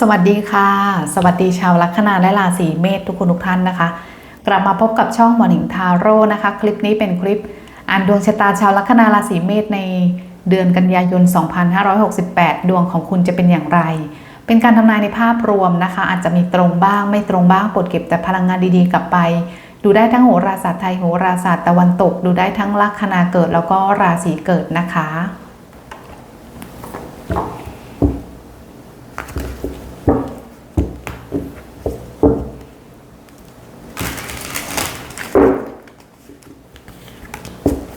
สวัสดีค่ะ สวัสดีชาวลัคนาและราศีเมษทุกคนทุกท่านนะคะ กลับมาพบกับช่องหมอหนิงทาโร่นะคะ คลิปนี้เป็นคลิปอ่านดวงชะตาชาวลัคนาราศีเมษในเดือนกันยายน 2568 ดวงของคุณจะเป็นอย่างไร เป็นการทำนายในภาพรวมนะคะ อาจจะมีตรงบ้างไม่ตรงบ้างปรดเก็บแต่พลังงานดีๆ กลับไป ดูได้ทั้งโหราศาสตร์ไทยโหราศาสตร์ตะวันตก ดูได้ทั้งลัคนาเกิดแล้วก็ราศีเกิดนะคะ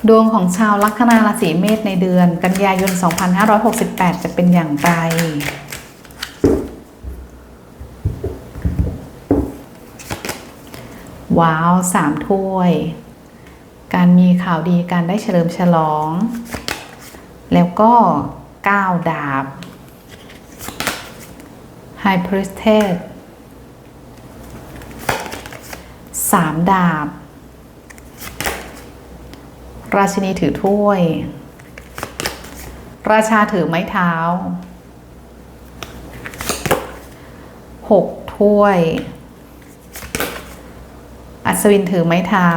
ดวงของชาวลัคนาราศีเมษในเดือน กันยายน 2568 จะเป็นอย่างไร ว้าวสามถ้วย การมีข่าวดีการได้เฉลิมฉลอง แล้วก็ก้าวดาบ High Priestess สามดาบ ราชินีถือถ้วย ราชาถือไม้เท้าหกถ้วย อัศวินถือไม้เท้า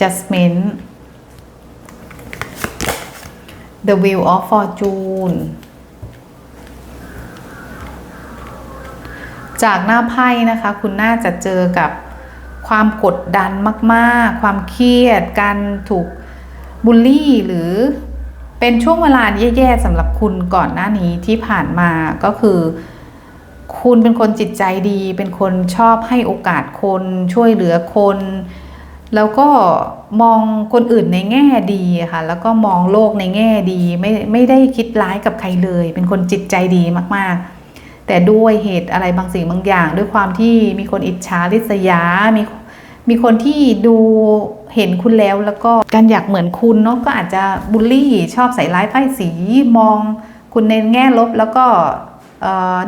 Jasmine The Wheel of Fortune จากหน้าไพ่นะคะ คุณน่าจะเจอกับ ความกดดันมาก ๆ ความเครียด การถูกบูลลี่หรือเป็นช่วงเวลาแย่ๆสำหรับคุณก่อนหน้านี้ที่ผ่านมาก็คือ คุณเป็นคนจิตใจดี เป็นคนชอบให้โอกาสคนช่วยเหลือคน แล้วก็มองคนอื่นในแง่ดีค่ะ แล้วก็มองโลกในแง่ดี ไม่ไม่ได้คิดร้ายกับใครเลย เป็นคนจิตใจดีมากๆ แต่ด้วยเหตุอะไรบางสิ่งบางอย่าง ด้วยความที่มีคนอิจฉาริษยา มีมีคนที่ดูเห็นคุณแล้วแล้วก็การอยากเหมือนคุณเนาะก็อาจจะบูลลี่ชอบใส่ร้ายป้ายสีมองคุณในแง่ลบแล้วก็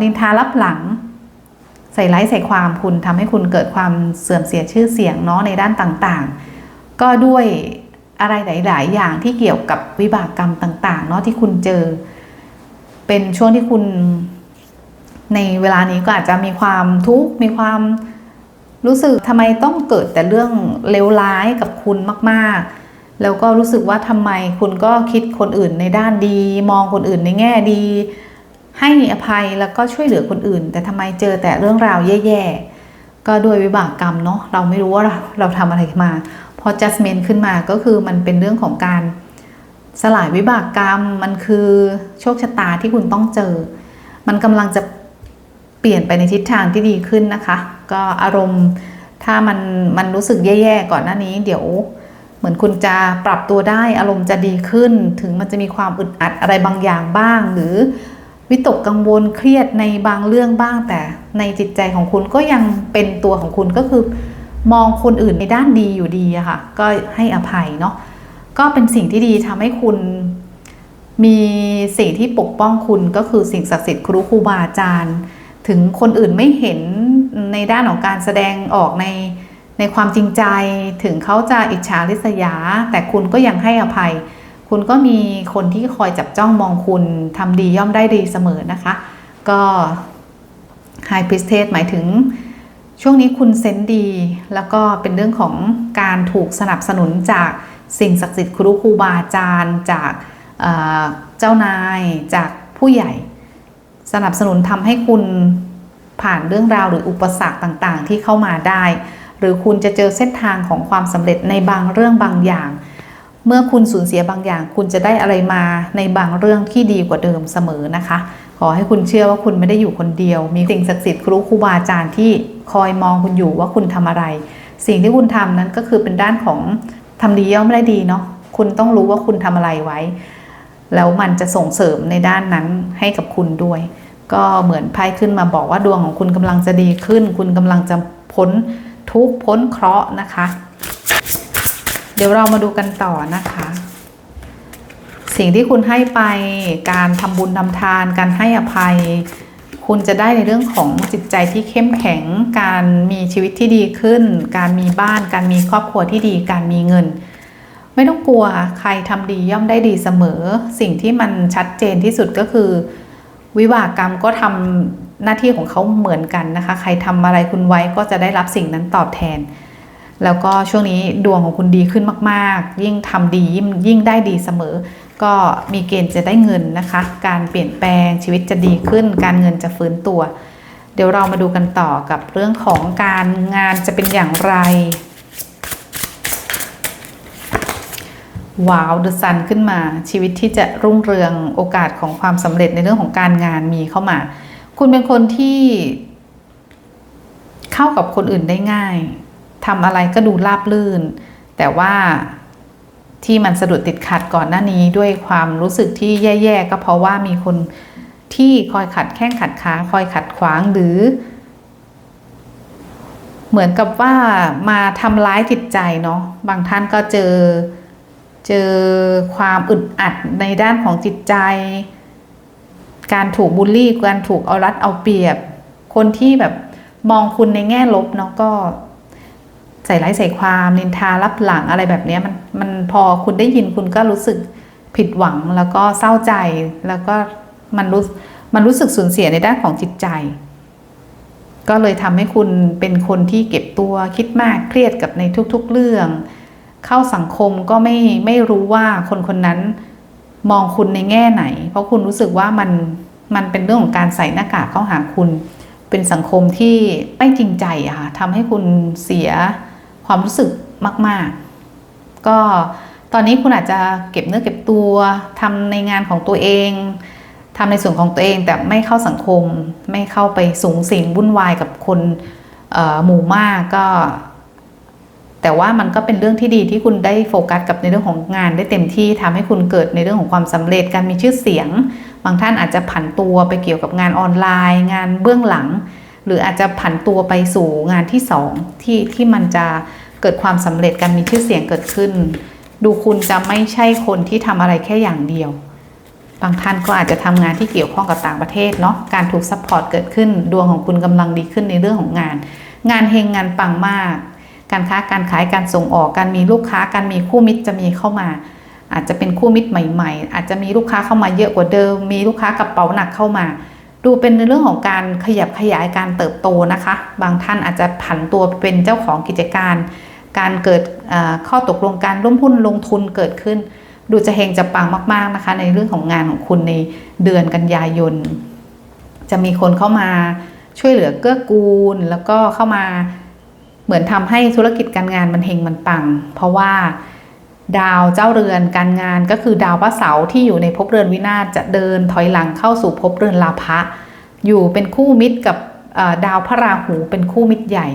นินทารับหลัง ใส่ร้ายใส่ความคุณทำให้คุณเกิดความเสื่อมเสียชื่อเสียงเนาะในด้านต่างๆ ก็ด้วยอะไรหลาย ๆ อย่างที่เกี่ยวกับวิบากกรรมต่าง ๆ เนาะที่คุณเจอ เป็นช่วงที่คุณ ในเวลานี้ก็อาจจะมีความทุกข์มีความรู้สึกทำไมต้องเกิดแต่เรื่องเลวร้ายกับคุณมาก ๆ แล้วก็รู้สึกว่าทำไมคุณก็คิดคนอื่นในด้านดี มองคนอื่นในแง่ดี ให้อภัยแล้วก็ช่วยเหลือคนอื่น แต่ทำไมเจอแต่เรื่องราวแย่ๆ ก็ด้วยวิบากกรรมเนาะเราไม่รู้ว่าเราเราทำอะไรมา พอ judgment ขึ้นมาก็คือมันเป็นเรื่องของการสลายวิบากกรรมมันคือโชคชะตาที่คุณต้องเจอ มันกำลังจะ เปลี่ยนไปในทิศทางที่ดีขึ้นนะคะ ก็อารมณ์ถ้ามันมันรู้สึกแย่ๆก่อนหน้านี้ เดี๋ยวเหมือนคุณจะปรับตัวได้อารมณ์จะดีขึ้น ถึงมันจะมีความอึดอัดอะไรบางอย่างบ้าง หรือวิตกกังวลเครียดในบางเรื่องบ้าง แต่ในจิตใจของคุณก็ยังเป็นตัวของคุณก็คือ มองคนอื่นในด้านดีอยู่ดีอะค่ะ ก็ให้อภัยเนาะก็เป็นสิ่งที่ดีทำให้คุณมีสิ่งที่ปกป้องคุณก็คือสิ่งศักดิ์สิทธิ์ครูครูบาอาจารย์ ถึงคนอื่นไม่เห็นในด้านของการแสดงออกในในความจริงใจ ถึงเขาจะอิจฉาริษยา แต่คุณก็ยังให้อภัย คุณก็มีคนที่คอยจับจ้องมองคุณทำดีย่อมได้ดีเสมอนะคะ ก็ High Priestess หมายถึงช่วงนี้คุณเซนส์ดี แล้วก็เป็นเรื่องของการถูกสนับสนุนจากสิ่งศักดิ์สิทธิ์ครูครูบาอาจารย์ จากเจ้านายจากผู้ใหญ่ สนับสนุนทำให้คุณผ่านเรื่องราวหรืออุปสรรคต่างๆ ที่เข้ามาได้ หรือคุณจะเจอเส้นทางของความสำเร็จในบางเรื่องบางอย่าง เมื่อคุณสูญเสียบางอย่าง คุณจะได้อะไรมาในบางเรื่องที่ดีกว่าเดิมเสมอนะคะ ขอให้คุณเชื่อว่าคุณไม่ได้อยู่คนเดียว มีสิ่งศักดิ์สิทธิ์ครูครูบาอาจารย์ที่คอยมองคุณอยู่ว่าคุณทำอะไร สิ่งที่คุณทำนั้นก็คือเป็นด้านของทำดีย่อมได้ดีเนาะคุณต้องรู้ว่าคุณทำอะไรไว้ แล้วมันจะส่งเสริมในด้านนั้นให้กับคุณด้วย ก็เหมือนไพ่ขึ้นมาบอกว่าดวงของคุณกำลังจะดีขึ้น คุณกำลังจะพ้นทุกพ้นเคราะห์นะคะ เดี๋ยวเรามาดูกันต่อนะคะ สิ่งที่คุณให้ไปการทำบุญทำทาน การให้อภัย คุณจะได้ในเรื่องของจิตใจที่เข้มแข็ง การมีชีวิตที่ดีขึ้น การมีบ้าน การมีครอบครัวที่ดี การมีเงิน ไม่ต้องกลัวใครทำดีย่อมได้ดีเสมอ สิ่งที่มันชัดเจนที่สุดก็คือ วิบากกรรมก็ทำหน้าที่ของเขาเหมือนกันนะคะ ใครทำอะไรคุณไว้ก็จะได้รับสิ่งนั้นตอบแทน แล้วก็ช่วงนี้ดวงของคุณดีขึ้นมาก ๆ ยิ่งทำดียิ่งยิ่งได้ดีเสมอ ก็มีเกณฑ์จะได้เงินนะคะ การเปลี่ยนแปลงชีวิตจะดีขึ้น การเงินจะฟื้นตัว เดี๋ยวเรามาดูกันต่อกับเรื่องของการงานจะเป็นอย่างไร ว้าวเดอะซันขึ้นมา ชีวิตที่จะรุ่งเรืองโอกาสของความสำเร็จในเรื่องของการงานมีเข้ามา คุณเป็นคนที่เข้ากับคนอื่นได้ง่ายทำอะไรก็ดูราบลื่น แต่ว่าที่มันสะดุดติดขัดก่อนหน้านี้ด้วยความรู้สึกที่แย่ๆก็เพราะว่ามีคนที่คอยขัดแข้งขัดขาคอยขัดขวางหรือ เหมือนกับว่ามาทำร้ายจิตใจเนาะบางท่านก็เจอ เจอความอึดอัดในด้านของจิตใจ การถูกบูลลี่ การถูกเอารัดเอาเปรียบ คนที่แบบมองคุณในแง่ลบเนาะก็ใส่ร้ายใส่ความนินทารับหลังอะไรแบบนี้มันมันพอคุณได้ยินคุณก็รู้สึกผิดหวังแล้วก็เศร้าใจแล้วก็มันรู้มันรู้สึกสูญเสียในด้านของจิตใจ ก็เลยทำให้คุณเป็นคนที่เก็บตัวคิดมากเครียดกับในทุกๆเรื่อง เข้าสังคมก็ไม่ไม่รู้ว่าคนคนนั้นมองคุณในแง่ไหน เพราะคุณรู้สึกว่ามันมันเป็นเรื่องของการใส่หน้ากากเข้าหาคุณ เป็นสังคมที่ไม่จริงใจอะค่ะทำให้คุณเสียความรู้สึกมาก ๆ ก็ตอนนี้คุณอาจจะเก็บเนื้อเก็บตัวทำในงานของตัวเองทำในส่วนของตัวเองแต่ไม่เข้าสังคม ไม่เข้าไปสูงสิงวุ่นวายกับคนหมู่มากก็ แต่ว่ามันก็เป็นเรื่องที่ดีที่คุณได้โฟกัสกับในเรื่องของงานได้เต็มที่ทำให้คุณเกิดในเรื่องของความสำเร็จการมีชื่อเสียง บางท่านอาจจะผันตัวไปเกี่ยวกับงานออนไลน์ งานเบื้องหลัง หรืออาจจะผันตัวไปสู่งานที่สองที่ที่มันจะเกิดความสำเร็จการมีชื่อเสียงเกิดขึ้น ดูคุณจะไม่ใช่คนที่ทำอะไรแค่อย่างเดียว บางท่านก็อาจจะทำงานที่เกี่ยวข้องกับต่างประเทศเนาะการถูกซัพพอร์ตเกิดขึ้นดวงของคุณกำลังดีขึ้นในเรื่องของงาน งานเฮงงานปังมาก การค้าการขายการส่งออกการมีลูกค้าการมีคู่มิตรจะมีเข้ามา อาจจะเป็นคู่มิตรใหม่ ๆ อาจจะมีลูกค้าเข้ามาเยอะกว่าเดิม มีลูกค้ากระเป๋าหนักเข้ามา ดูเป็นในเรื่องของการขยับขยายการเติบโตนะคะ บางท่านอาจจะผันตัวเป็นเจ้าของกิจการ การเกิดข้อตกลงการร่วมหุ้นลงทุนเกิดขึ้น ดูจะเฮงจะปังมากๆนะคะ ในเรื่องของงานของคุณในเดือนกันยายนจะมีคนเข้ามาช่วยเหลือเกื้อกูล แล้วก็เข้ามา เหมือนทำให้ธุรกิจการงานมันเฮงมันปัง เพราะว่าดาวเจ้าเรือนการงานก็คือดาวพระเสาร์ที่อยู่ในภพเรือนวินาศจะเดินถอยหลังเข้าสู่ภพเรือนลาภะอยู่เป็นคู่มิตรกับดาวพระราหูเป็นคู่มิตรใหญ่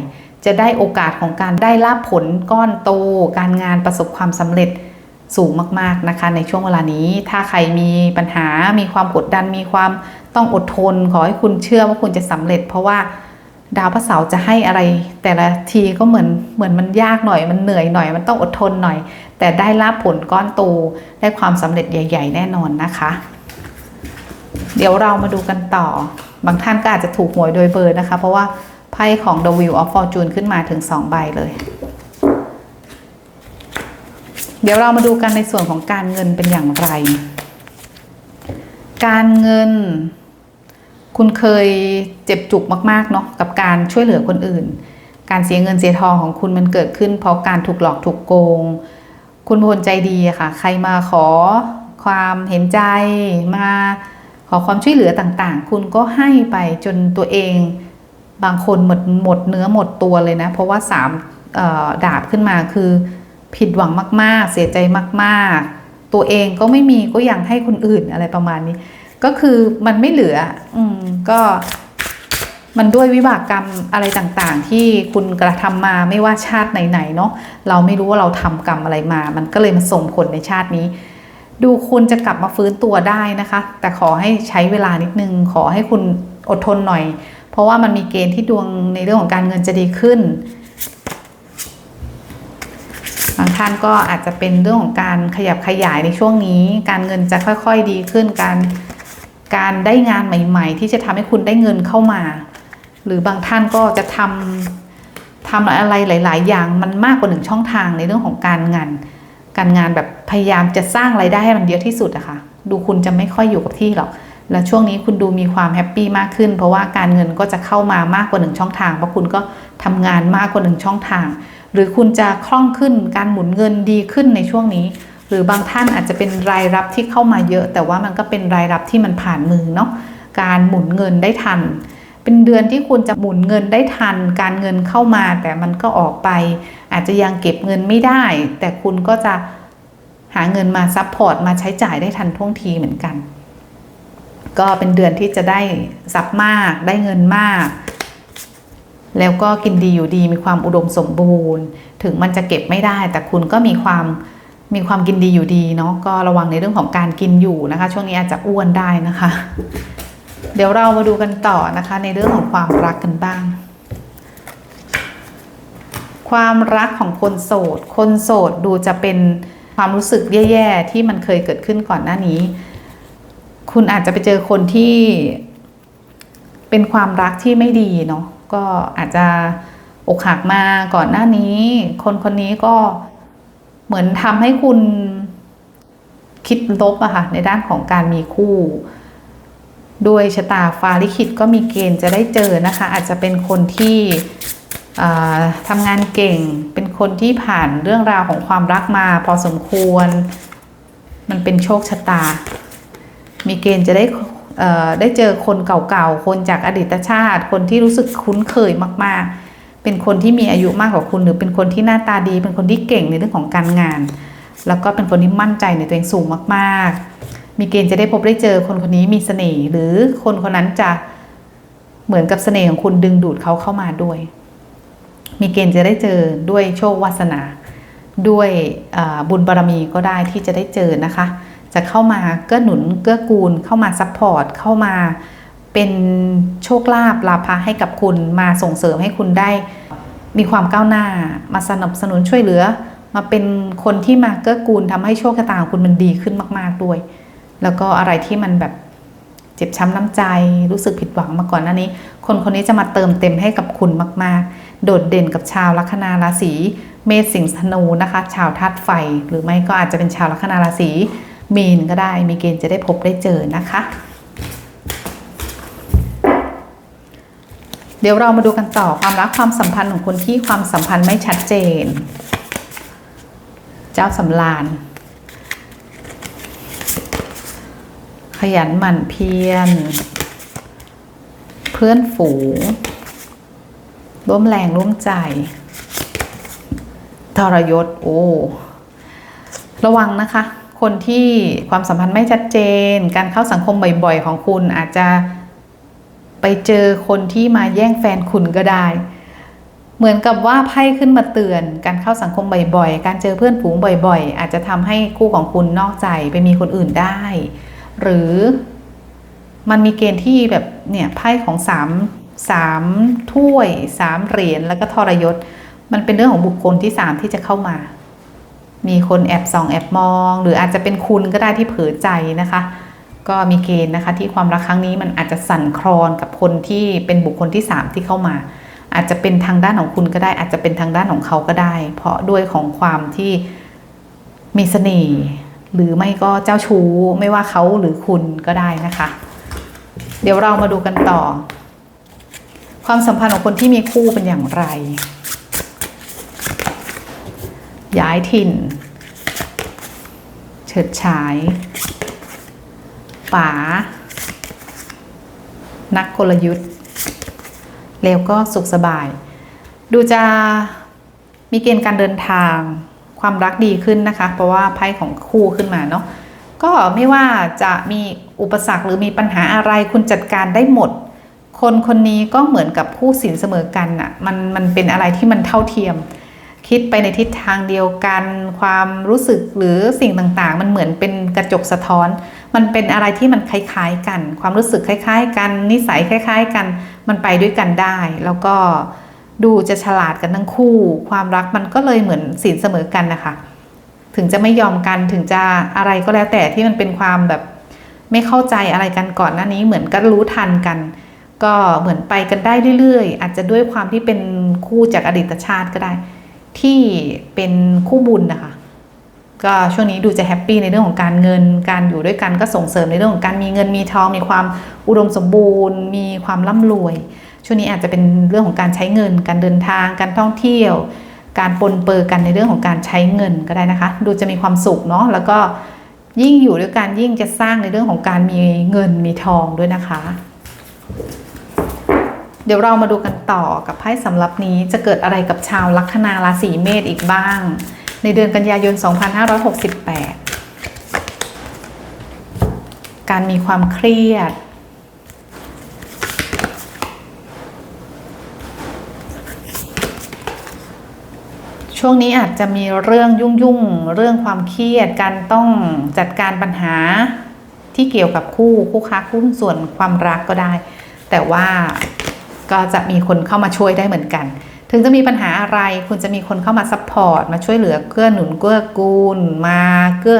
จะได้โอกาสของการได้ลาภผลก้อนโต การงานประสบความสำเร็จสูงมากๆนะคะในช่วงเวลานี้ ถ้าใครมีปัญหามีความกดดันมีความต้องอดทน ขอให้คุณเชื่อว่าคุณจะสำเร็จ เพราะว่า ดาวพระเสาร์จะให้อะไร แต่ละทีก็เหมือนเหมือนมันยากหน่อยมันเหนื่อยหน่อย มันต้องอดทนหน่อย แต่ได้ลาภผลก้อนโตได้ความสำเร็จใหญ่ ๆ แน่นอนนะคะ เดี๋ยวเรามาดูกันต่อ บางท่านก็อาจจะถูกหวยโดยเบอร์นะคะ เพราะว่าไพ่ของ The Wheel of Fortune ขึ้นมาถึง 2 ใบเลย เดี๋ยวเรามาดูกันในส่วนของการเงินเป็นอย่างไร การเงิน คุณเคยเจ็บจุกมากๆเนาะกับการช่วยเหลือคนอื่น การเสียเงินเสียทองของคุณมันเกิดขึ้น เพราะการถูกหลอกถูกโกง คุณเป็นคนใจดีค่ะ ใครมาขอความเห็นใจมาขอความช่วยเหลือต่างๆ คุณก็ให้ไปจนตัวเอง บางคนหมดหมดเนื้อหมดตัวเลยนะ เพราะว่าสามดาบขึ้นมาคือ ผิดหวังมาก ๆ เสียใจมาก ๆ ตัวเองก็ไม่มีก็ยังให้คนอื่นอะไรประมาณนี้ ก็คือมันไม่เหลือ อืมก็มันด้วยวิบากกรรมอะไรต่างๆ ที่คุณกระทำมาไม่ว่าชาติไหนๆเนาะเราไม่รู้ว่าเราทำกรรมอะไรมา มันก็เลยมาส่งผลในชาตินี้ ดูคุณจะกลับมาฟื้นตัวได้นะคะ แต่ขอให้ใช้เวลานิดนึง ขอให้คุณอดทนหน่อย เพราะว่ามันมีเกณฑ์ที่ดวงในเรื่องของการเงินจะดีขึ้นบางท่านก็อาจจะเป็นเรื่องของการขยับขยายในช่วงนี้ การเงินจะค่อย ๆ ดีขึ้นการ การได้งานใหม่ ๆ ที่จะทำให้คุณได้เงินเข้ามา หรือบางท่านก็จะทำทำอะไรหลาย ๆ อย่างมันมากกว่าหนึ่งช่องทางในเรื่องของการงาน การงานแบบพยายามจะสร้างไรายได้ให้มันเยอะที่สุดอะค่ะดูคุณจะไม่ค่อยอยู่กับที่หรอกแล้วช่วงนี้คุณดูมีความแฮปปี้มากขึ้น เพราะว่าการเงินก็จะเข้ามามากกว่าหนึ่งช่องทางเพราะคุณก็ทำงานมากกว่าหนึ่งช่องทาง หรือคุณจะคล่องขึ้นการหมุนเงินดีขึ้นในช่วงนี้ หรือบางท่านอาจจะเป็นรายรับที่เข้ามาเยอะ แต่ว่ามันก็เป็นรายรับที่มันผ่านมือเนาะการหมุนเงินได้ทัน เป็นเดือนที่คุณจะหมุนเงินได้ทัน การเงินเข้ามาแต่มันก็ออกไป อาจจะยังเก็บเงินไม่ได้ แต่คุณก็จะหาเงินมาซัพพอร์ตมาใช้จ่ายได้ทันท่วงทีเหมือนกัน ก็เป็นเดือนที่จะได้ทรัพมากได้เงินมาก แล้วก็กินดีอยู่ดีมีความอุดมสมบูรณ์ ถึงมันจะเก็บไม่ได้ แต่คุณก็มีความ มีความกินดีอยู่ดีเนาะก็ระวังในเรื่องของการกินอยู่นะคะ ช่วงนี้อาจจะอ้วนได้นะคะ เดี๋ยวเรามาดูกันต่อนะคะ ในเรื่องของความรักกันบ้าง ความรักของคนโสด คนโสดดูจะเป็นความรู้สึกแย่ๆที่มันเคยเกิดขึ้นก่อนหน้านี้ คุณอาจจะไปเจอคนที่เป็นความรักที่ไม่ดีเนาะก็อาจจะอกหักมาก่อนหน้านี้ คนคนนี้ก็ เหมือนทำให้คุณคิดลบอะค่ะในด้านของการมีคู่ด้วยชะตาฟ้าลิขิตก็มีเกณฑ์จะได้เจอนะคะ อาจจะเป็นคนที่ทำงานเก่ง เป็นคนที่ผ่านเรื่องราวของความรักมาพอสมควร มันเป็นโชคชะตา มีเกณฑ์จะได้ได้เจอคนเก่าๆ คนจากอดีตชาติ คนที่รู้สึกคุ้นเคยมากๆ เป็นคนที่มีอายุมากกว่าคุณ หรือเป็นคนที่หน้าตาดี เป็นคนที่เก่งในเรื่องของการงาน แล้วก็เป็นคนที่มั่นใจในตัวเองสูงมากๆ มีเกณฑ์จะได้พบได้เจอคนคนนี้มีเสน่ห์หรือคนคนนั้นจะเหมือนกับเสน่ห์ของคุณดึงดูดเขาเข้ามาด้วย มีเกณฑ์จะได้เจอด้วยโชควาสนา ด้วยบุญบารมีก็ได้ที่จะได้เจอนะคะ จะเข้ามาเกื้อหนุนเกื้อกูลเข้ามาซัพพอร์ตเข้ามา เป็นโชคลาภลาภะให้กับคุณมาส่งเสริมให้คุณได้ มีความก้าวหน้ามาสนับสนุนช่วยเหลือ มาเป็นคนที่มาเกื้อกูลทำให้โชคชะตาของคุณมันดีขึ้นมาก ๆด้วย แล้วก็อะไรที่มันแบบเจ็บช้ำน้ำใจรู้สึกผิดหวังมาก่อนหน้านี้ คนคนนี้จะมาเติมเต็มให้กับคุณมาก ๆ โดดเด่นกับชาวลัคนาราศีเมษสิงห์ธนูนะคะ ชาวธาตุไฟ หรือไม่ก็อาจจะเป็นชาวลัคนาราศีมีนก็ได้มีเกณฑ์จะได้พบได้เจอนะคะ ดี๋ยวเรามาดูกันต่อความรักความสัมพันธ์ของคนที่ความสัมพันธ์ไม่ชัดเจน เจ้าสำราญขยันหมั่นเพียร เพื่อนฝูงร่วมแรงร่วมใจ ทรยศโอ้ระวังนะคะ คนที่ความสัมพันธ์ไม่ชัดเจน การเข้าสังคมบ่อยๆ ของคุณอาจจะ ไปเจอคนที่มาแย่งแฟนคุณก็ได้ เหมือนกับว่าไพ่ขึ้นมาเตือน การเข้าสังคมบ่อยๆ การเจอเพื่อนฝูงบ่อยๆ อาจจะทำให้คู่ของคุณนอกใจไปมีคนอื่นได้ หรือมันมีเกณฑ์ที่แบบเนี่ยไพ่ของสามสามถ้วยสามเหรียญแล้วก็ทรยศ มันเป็นเรื่องของบุคคลที่สามที่จะเข้ามา มีคนแอบส่องแอบมอง หรืออาจจะเป็นคุณก็ได้ที่เผลอใจนะคะ ก็มีเกณฑ์นะคะที่ความรักครั้งนี้มันอาจจะสั่นคลอนกับคนที่เป็นบุคคลที่สามที่เข้ามา อาจจะเป็นทางด้านของคุณก็ได้ อาจจะเป็นทางด้านของเขาก็ได้ เพราะด้วยของความที่มีเสน่ห์หรือไม่ก็เจ้าชู้ไม่ว่าเขาหรือคุณก็ได้นะคะ เดี๋ยวเรามาดูกันต่อ ความสัมพันธ์ของคนที่มีคู่เป็นอย่างไร ย้ายถิ่น เฉิดฉาย ป๋า นักกลยุทธ์ แล้วก็สุขสบาย ดูจะมีเกณฑ์การเดินทาง ความรักดีขึ้นนะคะ เพราะว่าไพ่ของคู่ขึ้นมาเนาะ ก็ไม่ว่าจะมีอุปสรรคหรือมีปัญหาอะไรคุณจัดการได้หมด คนคนนี้ก็เหมือนกับคู่สินเสมอกันอะมันมันเป็นอะไรที่มันเท่าเทียม คิดไปในทิศทางเดียวกัน ความรู้สึกหรือสิ่งต่างๆ มันเหมือนเป็นกระจกสะท้อน มันเป็นอะไรที่มันคล้ายๆกัน ความรู้สึกคล้าย ๆ กัน นิสัยคล้าย ๆ กัน มันไปด้วยกันได้ แล้วก็ดูจะฉลาดกันทั้งคู่ ความรักมันก็เลยเหมือนสินเสมอกันนะคะ ถึงจะไม่ยอมกันถึงจะอะไรก็แล้วแต่ที่มันเป็นความแบบไม่เข้าใจอะไรกันก่อนหน้านี้เหมือนก็รู้ทันกัน ก็เหมือนไปกันได้เรื่อยๆ อาจจะด้วยความที่เป็นคู่จากอดีตชาติก็ได้ ที่เป็นคู่บุญนะคะ ก็ช่วงนี้ดูจะแฮปปี้ในเรื่องของการเงิน การอยู่ด้วยกันก็ส่งเสริมในเรื่องของการมีเงินมีทองมีความอุดมสมบูรณ์ มีความร่ำรวย ช่วงนี้อาจจะเป็นเรื่องของการใช้เงิน การเดินทาง การท่องเที่ยว การปนเปื้อกันในเรื่องของการใช้เงินก็ได้นะคะ ดูจะมีความสุขเนาะแล้วก็ยิ่งอยู่ด้วยกันยิ่งจะสร้างในเรื่องของการมีเงินมีทองด้วยนะคะ เดี๋ยวเรามาดูกันต่อกับไพ่สำหรับนี้จะเกิดอะไรกับชาวลัคนาราศีเมษอีกบ้าง ในเดือนกันยายน 2568 การมีความเครียด ช่วงนี้อาจจะมีเรื่องยุ่งๆ เรื่องความเครียด การต้องจัดการปัญหาที่เกี่ยวกับคู่คู่ค้าคู่ส่วนความรักก็ได้ แต่ว่า ก็จะมีคนเข้ามาช่วยได้เหมือนกัน ถึงจะมีปัญหาอะไรคุณจะมีคนเข้ามาซัพพอร์ตมาช่วยเหลือเกื้อหนุนเกื้อกูล มาเกื้อ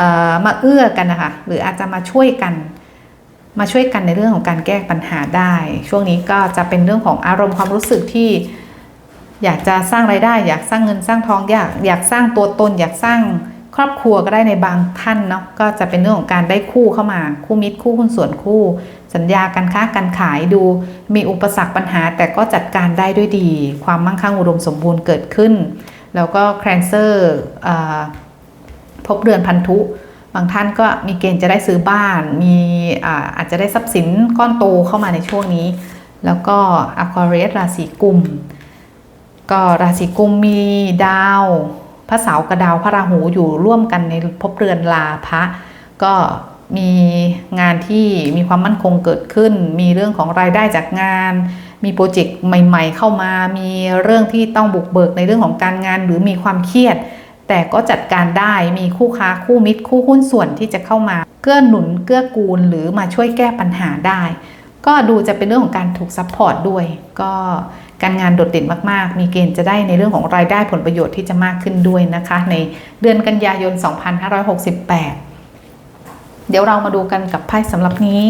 อมาเอื้อกันนะคะหรืออาจจะมาช่วยกันมาช่วยกันในเรื่องของการแก้ปัญหาได้ ช่วงนี้ก็จะเป็นเรื่องของอารมณ์ความรู้สึกที่ อยากจะสร้างไรายได้ อยากสร้างเงินสร้างทองอยากอยากสร้างตัวตน อยากสร้าง ครอบครัวก็ได้ในบางท่านเนาะก็จะเป็นเรื่องของการได้คู่เข้ามา คู่มิตรคู่หุ้นส่วนคู่ สัญญาการค้าการขายดู มีอุปสรรคปัญหา แต่ก็จัดการได้ด้วยดี ความมั่งคั่งอุดมสมบูรณ์เกิดขึ้น แล้วก็แครนเซอร์พบเรือนพันธุ บางท่านก็มีเกณฑ์จะได้ซื้อบ้าน มีอาอาจจะได้ทรัพย์สินก้อนโตเข้ามาในช่วงนี้ แล้วก็อควาเรียสราศีกุมก็ราศีกุมมีดาว พระเสากับดาวพระราหูอยู่ร่วมกันในภพเรือนลาพระ ก็มีงานที่มีความมั่นคงเกิดขึ้น มีเรื่องของรายได้จากงาน มีโปรเจกต์ใหม่ ๆ เข้ามา มีเรื่องที่ต้องบุกเบิกในเรื่องของการงาน หรือมีความเครียด แต่ก็จัดการได้มีคู่ค้าคู่มิตร คู่หุ้นส่วนที่จะเข้ามา เกื้อหนุนเกื้อกูลหรือมาช่วยแก้ปัญหาได้ ก็ดูจะเป็นเรื่องของการถูกซัพพอร์ตด้วย ก็ การงานโดดเด่นมากๆ มีเกณฑ์จะได้ในเรื่องของรายได้ผลประโยชน์ที่จะมากขึ้นด้วยนะคะ ในเดือนกันยายน 2568 เดี๋ยวเรามาดูกันกับไพ่สำหรับนี้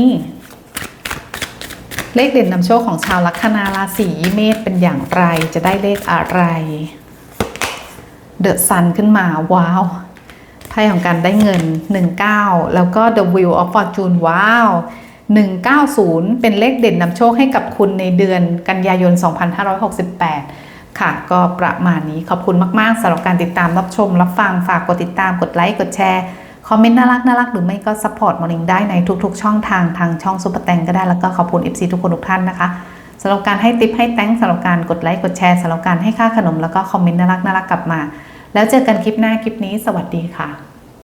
เลขเด่นนำโชคของชาวลัคนาราศีเมษเป็นอย่างไร จะได้เลขอะไร เดอะซันขึ้นมาว้าวไพ่ของการได้เงิน 19 แล้วก็ The Wheel of Fortune ว้าว 190 เป็นเลขเด่นนำโชคให้กับ คุณในเดือนกันยายน 2568 ค่ะ ก็ประมาณนี้ขอบคุณมากๆสำหรับการติดตามรับชม รับฟังฝากกดติดตามกดไลค์กดแชร์คอมเมนต์น่ารักน่ารักหรือไม่ก็ซัพพอร์ตมอร์นิ่งได้ในทุก ๆ ช่องทางทางช่องซุปเปอร์แตงก็ได้แล้วก็ขอบคุณ FC ทุกคนทุกท่านนะคะสำหรับการให้ติปให้แตงสำหรับการกดไลค์กดแชร์สำหรับการให้ค่าขนมแล้วก็คอมเมนต์น่ารักน่ารักกลับมา แล้วเจอกันคลิปหน้าคลิปนี้ สวัสดีค่ะ